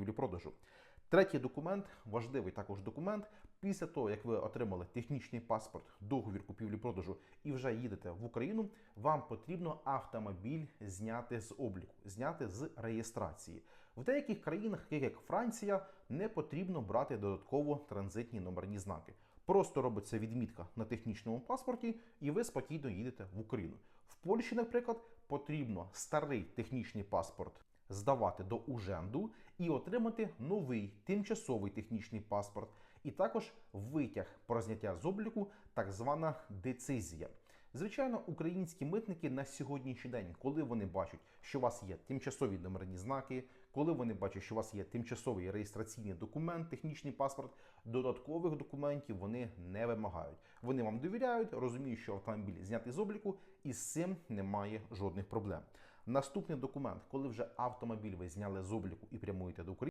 купівлі-продажу. Третій документ, важливий також документ. Після того, як ви отримали технічний паспорт, договір купівлі-продажу і вже їдете в Україну, вам потрібно автомобіль зняти з обліку, зняти з реєстрації. В деяких країнах, як Франція, не потрібно брати додатково транзитні номерні знаки. Просто робиться відмітка на технічному паспорті, і ви спокійно їдете в Україну. В Польщі, наприклад, потрібно старий технічний паспорт здавати до уженду і отримати новий тимчасовий технічний паспорт, і також витяг про зняття з обліку, так звана децизія. Звичайно, українські митники на сьогоднішній день, коли вони бачать, що у вас є тимчасові номерні знаки, коли вони бачать, що у вас є тимчасовий реєстраційний документ, технічний паспорт, додаткових документів вони не вимагають. Вони вам довіряють, розуміють, що автомобіль знятий з обліку, і з цим немає жодних проблем. Наступний документ, коли вже автомобіль ви зняли з обліку і прямуєте до України.